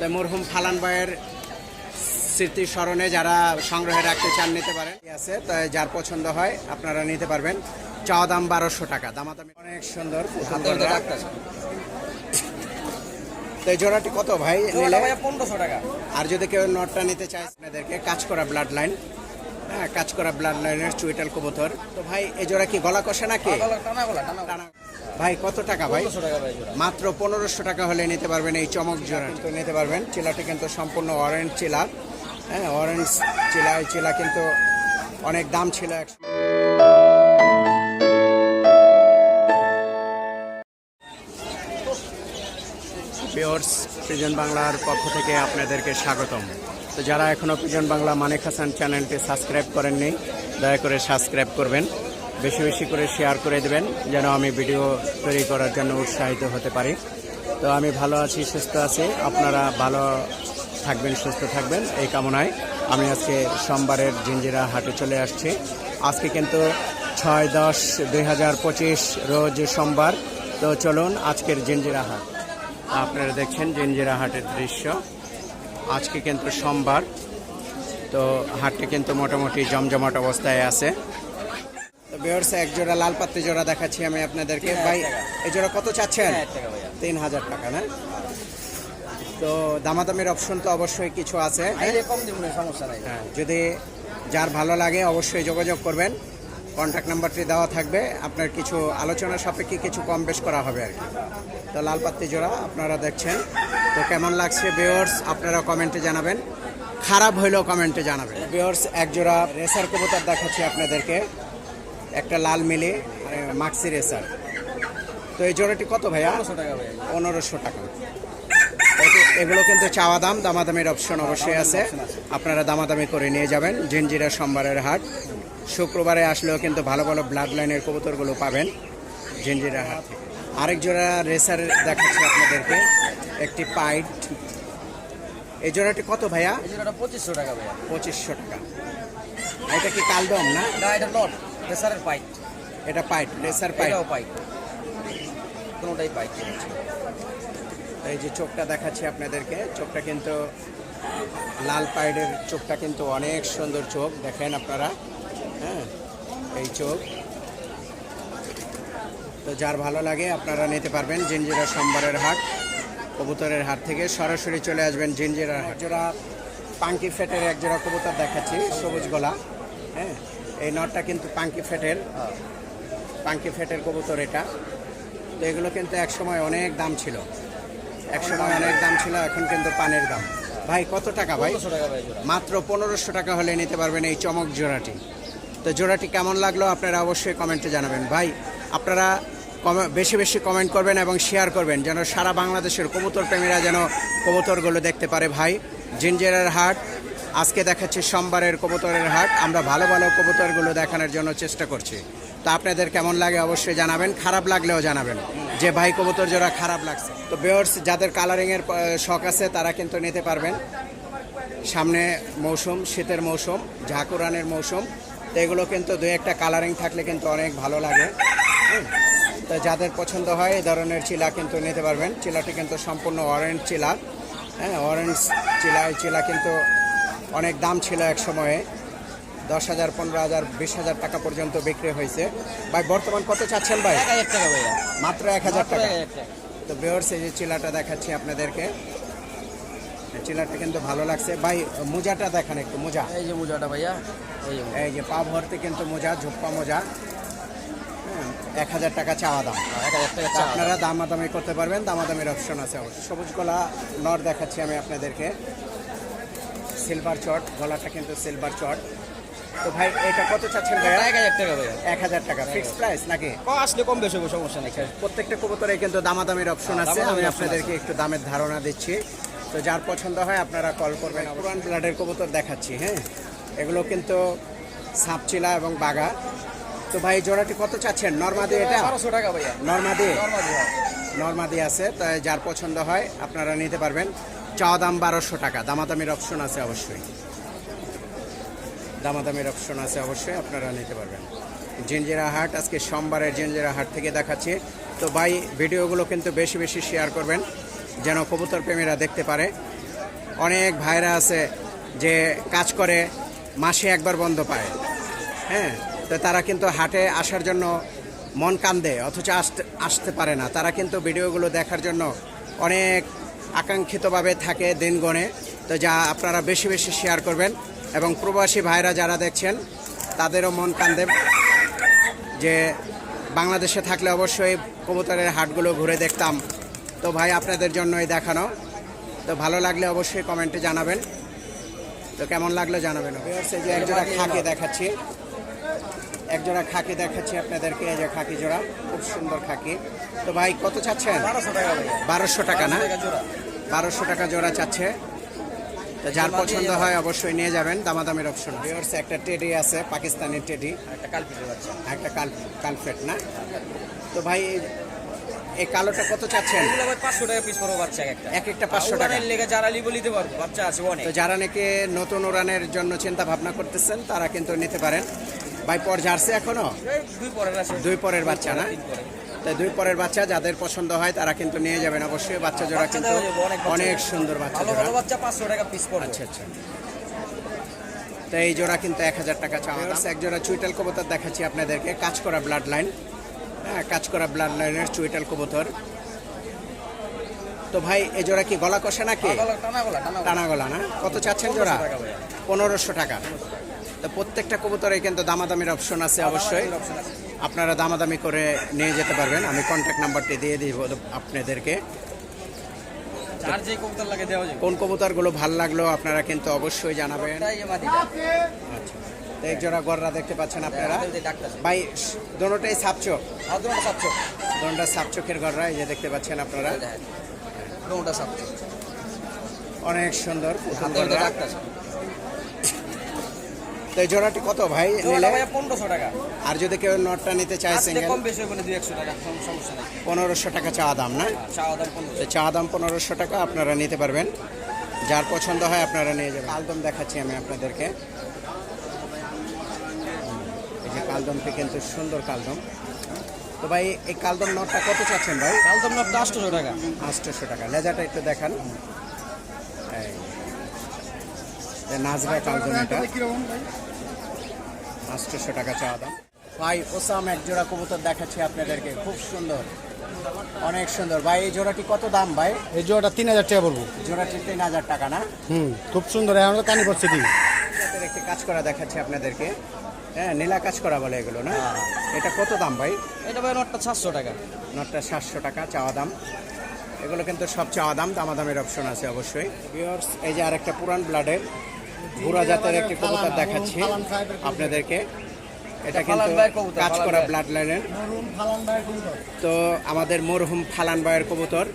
তো মরহুম ফালান ভাইয়ের স্মৃতি স্মরণে যারা সংগ্রহে রাখতে চান নিতে পারেন। আছে তাই যার পছন্দ হয় আপনারা নিতে পারবেন। চাওয়া দাম বারোশো টাকা। দামাদামি অনেক সুন্দর। তো জোড়াটি কত ভাই পনেরোশো টাকা। আর যদি কেউ নটটা নিতে চায় আপনাদেরকে কাজ করা ব্লাড লাইন কাজ করা ব্লাড লাইনের চুইটাল কবুতর। তো ভাই এজোড়া জোড়া কি গলা কষে নাকি? ভাই কত টাকা ভাই। মাত্র পনেরোশো টাকা হলে নিতে পারবেন এই চমক জোড়া তো নিতে পারবেন। চিলাটি কিন্তু সম্পূর্ণ অরেঞ্জ চিলা। হ্যাঁ অরেঞ্জ চিলা এই চিলা কিন্তু অনেক দাম ছিল এক পিওর্স প্রিজন বাংলার পক্ষ থেকে আপনাদেরকে স্বাগতম। তো যারা এখনও প্রিজন বাংলা মানিক হাসান চ্যানেলটি সাবস্ক্রাইব করেননি, দয়া করে সাবস্ক্রাইব করবেন। বেশি বেশি করে শেয়ার করে দেবেন, যেন আমি ভিডিও তৈরি করার জন্য উৎসাহিত হতে পারি। তো আমি ভালো আছি, সুস্থ আছি। আপনারা ভালো থাকবেন, সুস্থ থাকবেন। এই কামনায় আমি আজকে সোমবারের জিঞ্জিরা হাটে চলে আসছি। আজকে কিন্তু ছয় দশ দুই রোজ সোমবার। তো চলুন আজকের জিঞ্জিরা হাট। আপনারা দেখছেন জিঞ্জিরা হাটের দৃশ্য। আজকে কিন্তু সোমবার তো হাটটি কিন্তু মোটামুটি জমজমাট অবস্থায় আছে। তো বিহার্সে এক জোড়া লাল পাত্রি জোড়া দেখাচ্ছি আমি আপনাদেরকে। ভাই এই জোড়া কত চাচ্ছেন? তিন হাজার টাকা না? তো দামাদামির অপশন তো অবশ্যই কিছু আছে। হ্যাঁ যদি যার ভালো লাগে অবশ্যই যোগাযোগ করবেন। কন্ট্যাক্ট নাম্বারটি দেওয়া থাকবে। আপনার কিছু আলোচনা সাপেক্ষে কিছু কম বেশ করা হবে আর কি। তো লাল পাত্তি জোড়া আপনারা দেখছেন। তো কেমন লাগছে বেয়ার্স আপনারা কমেন্টে জানাবেন। খারাপ হইলেও কমেন্টে জানাবেন। বেয়ার্স এক জোড়া রেসার কবুতর দেখাচ্ছি আপনাদেরকে। একটা লাল মিলি মাক্সি রেসার তো এই জোড়াটি কত ভাইয়া? পনেরোশো টাকা ভাইয়া। পনেরোশো টাকা। এগুলো কিন্তু চাওয়া দাম দামাদামির অপশন অবশ্যই আছে। আপনারা দামাদামি করে নিয়ে যাবেন। জিঞ্জিরা সোমবারের হাট। শুক্রবারে আসলেও কিন্তু ভালো ভালো ব্লাড লাইনের কবুতরগুলো পাবেন জিঞ্জিরা হাট থেকে। আরেক জোড়া রেসার দেখাচ্ছি আপনাদেরকে একটি পাইট এই জোড়াটি কত ভাইয়া? পঁচিশশো টাকা ভাইয়া। পঁচিশশো টাকা। এটা কি কালদম না? না এটা লট রেসারের পাইট এটা পাইট রেসার পাইট পাইট কোনোটাই পাইট এই যে চোখটা দেখাচ্ছি আপনাদেরকে চোখটা কিন্তু লাল পাইডের চোখটা কিন্তু অনেক সুন্দর চোখ দেখেন আপনারা। হ্যাঁ এই চোখ। তো যার ভালো লাগে আপনারা নিতে পারবেন জিঞ্জিরা সোমবারের হাট কবুতরের হাট থেকে। সরাসরি চলে আসবেন জিঞ্জিরার হাট। জোড়া পাঙ্কি ফেটের এক জোড়া কবুতর দেখাচ্ছি সবুজ গলা। হ্যাঁ এই নটটা কিন্তু পাঙ্কি ফেটের পাঙ্কি ফেটের কবুতর এটা। তো এগুলো কিন্তু এক সময় অনেক দাম ছিল। এক সময় অনেক দাম ছিল এখন কিন্তু পানের দাম। ভাই কত টাকা ভাই? মাত্র পনেরোশো টাকা হলে নিতে পারবেন এই চমক জোড়াটি। তো জোড়াটি কেমন লাগল আপনারা অবশ্যই কমেন্টে জানাবেন। ভাই, আপনারা বেশি বেশি কমেন্ট করবেন এবং শেয়ার করবেন যেন সারা বাংলাদেশের কবুতর প্রেমীরা যেন কবুতরগুলো দেখতে পারে। ভাই, জিঞ্জেরের হাট, আজকে দেখাচ্ছি সোমবারের কবুতরের হাট। আমরা ভালো ভালো কবুতরগুলো দেখানোর জন্য চেষ্টা করছি। তো আপনাদের কেমন লাগে অবশ্যই জানাবেন, খারাপ লাগলেও জানাবেন। যে ভাই, কবুতর জোড়া খারাপ লাগছে। তো বেয়ার্স যাদের কালারিংয়ের শখ আছে, তারা কিন্তু নিতে পারবেন। সামনে মৌসুম, শীতের মৌসুম ঝাঁকুরানের মৌসুম। তো এগুলো কিন্তু দু একটা কালারিং থাকলে কিন্তু অনেক ভালো লাগে। তো যাদের পছন্দ হয় এই ধরনের চিলা কিন্তু নিতে পারবেন। চিলাটি কিন্তু সম্পূর্ণ অরেঞ্জ চিলা। হ্যাঁ অরেঞ্জ চিলা এই চিলা কিন্তু অনেক দাম ছিল এক সময়ে। দশ হাজার পনেরো হাজার বিশ হাজার টাকা পর্যন্ত বিক্রি হয়েছে। ভাই বর্তমান কত চাচ্ছেন ভাই? মাত্র এক হাজার টাকা। তো বেহর্স এই যে চিলাটা দেখাচ্ছি আপনাদেরকে। এই চিলাটা কিন্তু ভালো লাগছে। ভাই মোজাটা দেখেন একটু মোজা। এই যে মোজাটা ভাইয়া এই যে পা ভর্তি কিন্তু মোজা ঝুপ্পা মোজা। হ্যাঁ, এক হাজার টাকা চাওয়া দাম। আপনারা দামাদামি করতে পারবেন দামাদামির অপশন আছে অবশ্যই। সবুজ গলা নর দেখাচ্ছি আমি আপনাদেরকে। সিলভার চট গলাটা কিন্তু সিলভার চট। তো ভাই এটা কত চাচ্ছেন ভাইয়া? এক হাজার টাকা ভাইয়া। এক হাজার টাকা ফিক্সড প্রাইস নাকি? আসলে কম বেশি সমস্যা নেই। প্রত্যেকটা কবুতরে কিন্তু দামাদামির অপশন হ্যাঁ, আছে। আমি আপনাদেরকে একটু দামের ধারণা দিচ্ছি। তো যার পছন্দ হয় আপনারা কল করবেন। পুরান ব্লাডের কবুতর দেখাচ্ছি হ্যাঁ? এগুলো কিন্তু সাপচিলা এবং বাগা তো ভাই জোড়াটি কত চাচ্ছেন? নর্মাদি এটা? বারোশো টাকা ভাইয়া। নর্মাদি? নর্মালি হয়। নর্মাদি আছে তাই যার পছন্দ হয় আপনারা নিতে পারবেন। চাওয়া দাম বারোশো টাকা। দামাদামির অপশন আছে অবশ্যই। দামাদামির অপশন আছে অবশ্যই আপনারা নিতে পারবেন। জিঞ্জিরা হাট আজকে সোমবারের জিঞ্জিরা হাট থেকে দেখাচ্ছি। তো ভাই ভিডিওগুলো কিন্তু বেশি বেশি শেয়ার করবেন। যেন কবুতর প্রেমীরা দেখতে পারে। অনেক ভাইরা আছে যে কাজ করে, মাসে একবার বন্ধ পায়। হ্যাঁ তো তারা কিন্তু হাটে আসার জন্য মন কান্দে, অথচ আসতে আসতে পারে না। তারা কিন্তু ভিডিওগুলো দেখার জন্য অনেক আকাঙ্ক্ষিতভাবে থাকে দিন গণে তো যা আপনারা বেশি বেশি শেয়ার করবেন এবং প্রবাসী ভাইরা যারা দেখছেন, তাদেরও মন কান্দে যে বাংলাদেশে থাকলে অবশ্যই কবুতরের হাটগুলো ঘুরে দেখতাম। তো ভাই আপনাদের জন্যই দেখানো। তো ভালো লাগলে অবশ্যই কমেন্টে জানাবেন। তো কেমন লাগল জানাবেন? এই যে একজোড়া খাকি দেখাচ্ছি। একজোড়া খাকি দেখাচ্ছি আপনাদেরকে এই যে খাকি জোড়া খুব সুন্দর খাকি। তো ভাই কত চাচ্ছেন? বারোশো টাকা না? বারোশো টাকা জোড়া। চাচ্ছে। তো যার পছন্দ হয়। অবশ্যই নিয়ে যাবেন। দামাদামের অপশন ভিউয়ার্স একটা টেডি আছে পাকিস্তানি টেডি একটা কালপিটের একটা কালফেট না? তো ভাই এই- কালোটা কত চাচ্ছেন? এগুলো ভাই টাকা পিস পড়ব বাচ্চা এক একটা। এক একটা 500 টাকা। উড়ানের লেগে যারা লিবো নিতে পারব বাচ্চা আছে অনেক। তো যারা নাকি নতুন উড়ানের জন্য চিন্তা ভাবনা করতেছেন তারা কিন্তু নিতে পারেন। ভাই পর জার্সি এখনও? দুই পরের আছে। দুই পরের বাচ্চা না? তাই দুই পরের বাচ্চা যাদের পছন্দ হয় তারা কিন্তু নিয়ে যাবেন। অবশ্যই বাচ্চা জোড়া কিন্তু অনেক সুন্দর বাচ্চা জোড়া। ভালো বাচ্চা পাঁচশো টাকা পিস পড়বে। আচ্ছা আচ্ছা। তো এই জোড়া কিন্তু এক হাজার টাকা চাওয়া। এক জোড়া চুইটাল কবুতর দেখাচ্ছি আপনাদেরকে কাজ করা ব্লাড লাইন কাজ করা ব্লাড লাইনের চুইটাল কবুতর। তো ভাই এই জোড়া কি গলা কষে নাকি? গলা টানা গলা না? কত চাচ্ছেন জোড়া? পনেরোশো টাকা। তো প্রত্যেকটা কবুতরে কিন্তু দামাদামির অপশন আছে অবশ্যই। আপনারা দামাদামি করে নিয়ে যেতে পারবেন। আমি কন্ট্যাক্ট নাম্বারটি দিয়ে দিব আপনাদেরকে। কোন কবুতরগুলো ভালো লাগল আপনারা কিন্তু অবশ্যই জানাবেন এটাই যে মাদিটা। আচ্ছা তো এক জোড়া গররা দেখতে পাচ্ছেন আপনারা আমাদের যে ডাক্তার আছে। ভাই দোনোটাই সাপচো আর দুটোটা সাতশো। দোনোটা সাপচোখের গররা এই যে দেখতে পাচ্ছেন আপনারা দেখেন। দুটোটা অনেক সুন্দর। তো এই জোড়াটি কত ভাই নিলে 1500 টাকা। আর যদি কেউ নটটা নিতে চায় সিঙ্গেল কম বেশি হইবো দুই একশো টাকা, সমস্যা নাই। পনেরোশো টাকা চা দাম না চা দাম পনেরোশো টাকা আপনারা নিতে পারবেন যার পছন্দ হয় আপনারা নিয়ে যাবেন কালদম দেখাচ্ছি আমি আপনাদেরকে যে কালদমটি কিন্তু সুন্দর কালদম। তো ভাই এই কালদম নটটা কত চাচ্ছেন ভাই? কালদম আপনার 800 টাকা। আটশোশো টাকা। লেজাটা একটু দেখান। এই। নাজরা কালদম এটা। আটশোশো টাকা চাওয়া দাম। ভাই ওসাম এক জোড়া কবুতর দেখাচ্ছি আপনাদেরকে। খুব সুন্দর। অনেক সুন্দর। ভাই এই জোড়াটি কত দাম ভাই? এই জোড়াটা তিন হাজার টাকা পড়ব জোড়াটি তিন হাজার টাকা না? হুম খুব সুন্দর। এখন তো কানি করছে কি জাতের একটি কাজ করা দেখাচ্ছি আপনাদেরকে। হ্যাঁ নীলা কাজ করা বলে এগুলো না? এটা কত দাম ভাই? এটা ভাই নটটা 700 টাকা। নটটা সাতশো টাকা চাওয়া দাম। এগুলো কিন্তু সব চাওয়া দাম দামাদামের অপশন আছে অবশ্যই। ভিউয়ার্স এই যে আরেকটা পুরান ব্লাডের বুড়া জাতের একটি কবুতর দেখাচ্ছি আপনাদেরকে। এটা কিন্তু কাজ করা ব্লাড লাইনের। তো আমাদের মরহুম ফালান ভাইয়ের কবুতর।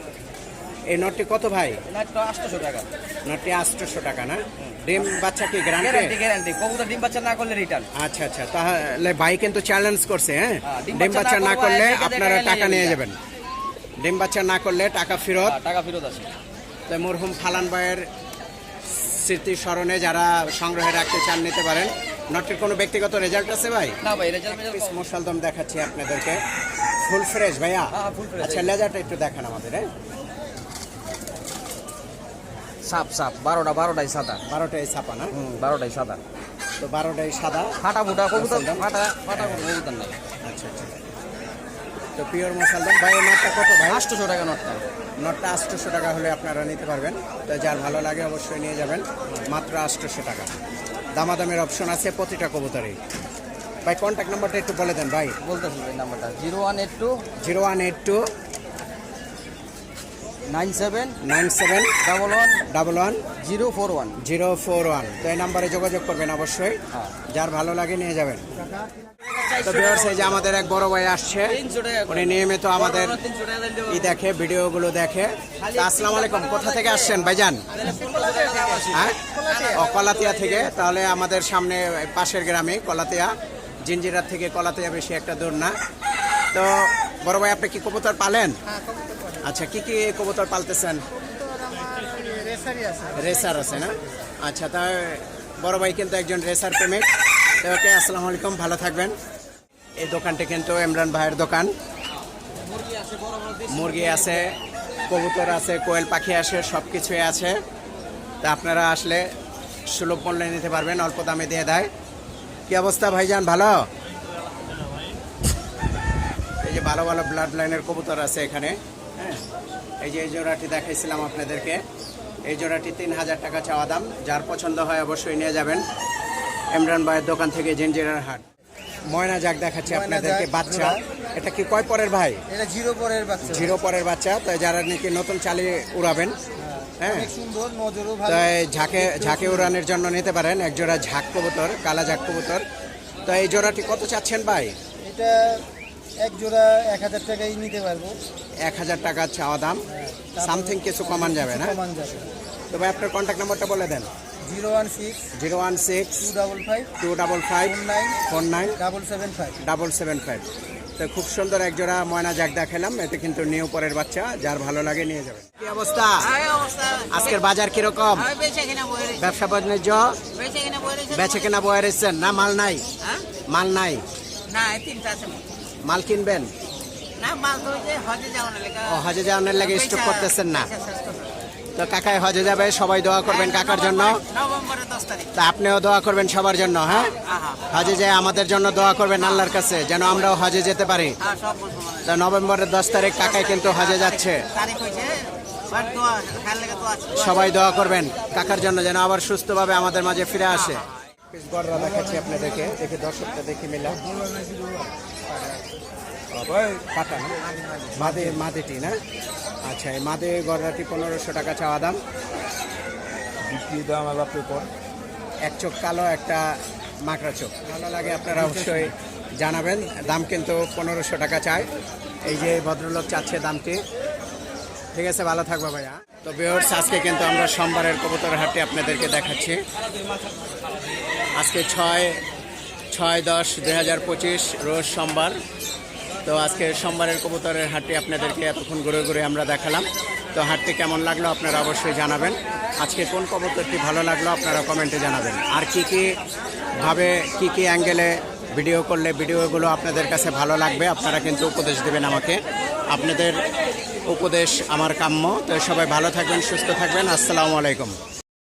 এই নটটি কত ভাই? নটটা 800 টাকা। নটটি আটশোশো টাকা না? ডিম বাচ্চা কি গ্যারান্টি গ্যারান্টি কবুতর ডিম বাচ্চা না করলে রিটার্ন আচ্ছা আচ্ছা। তাহলে ভাই কিন্তু চ্যালেঞ্জ করছে হ্যাঁ? হ্যাঁ, ডিম বাচ্চা না করলে আপনারা টাকা নিয়ে যাবেন। ডিম বাচ্চা না করলে টাকা ফেরত। টাকা ফেরত আছে তো মরহুম ফালান ভাইয়ের স্মৃতি স্মরণে যারা সংগ্রহে রাখতে চান নিতে পারেন। নটের কোনো ব্যক্তিগত রেজাল্ট আছে ভাই? না ভাই রেজাল্ট মশালদম দেখাচ্ছি আপনাদেরকে। ফুল ফ্রেশ ভাইয়া? হ্যাঁ। আচ্ছা লেজারটা একটু দেখান আমাদের হ্যাঁ? সাপ সাপ। বারোটা বারোটাই সাদা। বারোটাই ছাপা না? হুম বারোটাই সাদা। তো বারোটাই সাদা। ফাটা ফুটা কবুতর? ফাটা ফাটা কবুতর নাই। আচ্ছা আচ্ছা। তো পিওর মশালদম? ভাই নটটা কত ভাই? আটশোশো টাকা নটটা। নটটা আটশোশো টাকা হলে আপনারা নিতে পারবেন। তো যার ভালো লাগে অবশ্যই নিয়ে যাবেন। মাত্র আটশোশো টাকা। দামাদামের অপশন আছে প্রতিটা কবুতরেই ভাই কন্ট্যাক্ট নাম্বারটা একটু বলে দেন ভাই। বলতেছি এই নাম্বারটা zero one eight two zero one eight two nine seven nine seven double one double one zero four one. Zero four one. তো এই নাম্বারে যোগাযোগ করবেন অবশ্যই। হ্যাঁ। যার ভালো লাগে নিয়ে যাবেন। তো ভিউয়ার্স এই যে আমাদের এক বড় ভাই আসছে উনি নিয়মিত আমাদের। ই দেখে ভিডিওগুলো দেখে। আসসালামু আলাইকুম কোথা থেকে আসছেন ভাইজান? হ্যাঁ? ও কলাতিয়া থেকে। তাহলে আমাদের সামনে পাশের গ্রামে কলাতিয়া। জিঞ্জিরার থেকে কলাতিয়া বেশি একটা দূর না। তো বড় ভাই আপনি কি কবুতর পালেন? আচ্ছা কি কি কবুতর পালতেছেন? রেসার আছে না? আচ্ছা তা বড় ভাই কিন্তু একজন রেসার প্রেমিক। ওকে, আসসালামু আলাইকুম, ভালো থাকবেন। এই দোকানটি কিন্তু ইমরান ভাইয়ের দোকান। মুরগি আছে, কবুতর আছে, কোয়েল পাখি আছে সব কিছুই আছে। তা আপনারা আসলে সুলভ মূল্যে নিতে পারবেন, অল্প দামে দিয়ে দেয়। কি অবস্থা ভাইজান, ভালো? এই যে ভালো ভালো ব্লাড লাইনের কবুতর আছে এখানে। হ্যাঁ। এই যে এই জোড়াটি দেখাইছিলাম আপনাদেরকে এই জোড়াটি তিন হাজার টাকা চাওয়া দাম। যার পছন্দ হয় অবশ্যই নিয়ে যাবেন। ইমরান ভাইয়ের দোকান থেকে জেনজিরার হাট। ময়না যাক দেখাচ্ছি আপনাদেরকে বাচ্চা। এটা কি কয় পরের ভাই? এটা জিরো পরের বাচ্চা। জিরো পরের বাচ্চা। তো যারা নাকি নতুন চালিয়ে উড়াবেন হ্যাঁ। সুন্দর নজরও ভালো। এই ঝাঁকে ঝাঁকে উড়ানের জন্য নিতে পারেন। এক জোড়া ঝাঁক কবুতর কালা ঝাঁক কবুতর। তো এই জোড়াটি কত চাচ্ছেন ভাই? এটা এক জোড়া এক হাজার টাকাই নিতে পারব। এক হাজার টাকা চাওয়া দাম। সামথিং কিছু কমান যাবে না? কমান যাবে। তো ভাই আপনার কন্ট্যাক্ট নাম্বারটা বলে দেন। Zero one six zero one six two double five two double five nine four nine double seven five. Double seven five. তো খুব সুন্দর এক জোড়া ময়না জাগ দেখালাম। এতে কিন্তু নিউ পরের বাচ্চা যার ভালো লাগে নিয়ে যাবেন কি অবস্থা? আজকের বাজার কীরকম? ব্যবসা বাণিজ্য? বেচে কেনা বয়ে রেখেছেন? না মাল নাই? মাল নাই? মাল কিনবেন? ও হজে যাওয়ার লাগে স্টক করতেছেন না। তো কাকায় হজে যাবে সবাই দোয়া করবেন কাকার জন্য। নভেম্বরের দশ তারিখ। তা আপনিও দোয়া করবেন সবার জন্য হ্যাঁ? হজে যায় আমাদের জন্য দোয়া করবেন আল্লাহর কাছে যেন আমরাও হজে যেতে পারি। হ্যাঁ মুসলমান তা নভেম্বরের দশ তারিখ কাকায় কিন্তু হজে যাচ্ছে। সবাই দোয়া করবেন কাকার জন্য যেন আবার সুস্থভাবে আমাদের মাঝে ফিরে আসে। গড়রা দেখাচ্ছি আপনাদেরকে দেখি দর্শকটা দেখি মিলা পাটা না মাদে মাদেটি না? আচ্ছা এই মাদে গড়রাটি পনেরোশো টাকা চাওয়া দাম। বিক্রি দাম আপনি এক চোখ কালো একটা মাকড়া চোখ। ভালো লাগে আপনারা অবশ্যই জানাবেন। দাম কিন্তু পনেরোশো টাকা চায় এই যে ভদ্রলোক চাচ্ছে দামটি। ঠিক আছে ভালো থাকব ভাইয়া। তো বিহর্স আজকে কিন্তু আমরা সোমবারের কবুতর হাটে আপনাদেরকে দেখাচ্ছি। আজকে ছয় ছয় দশ দুই হাজার পঁচিশ রোজ সোমবার। তো আজকে সোমবারের কবুতরের হাটটি আপনাদেরকে এতক্ষণ ঘুরে ঘুরে আমরা দেখালাম। তো হাটটি কেমন লাগল আপনারা অবশ্যই জানাবেন। আজকে কোন কবুতরটি ভালো লাগল আপনারা কমেন্টে জানাবেন। আর কি কি ভাবে, কি কি অ্যাঙ্গেলে ভিডিও করলে ভিডিওগুলো আপনাদের কাছে ভালো লাগবে আপনারা কিন্তু উপদেশ দেবেন আমাকে। আপনাদের উপদেশ আমার কাম্য। তো সবাই ভালো থাকবেন, সুস্থ থাকবেন। আসসালামু আলাইকুম।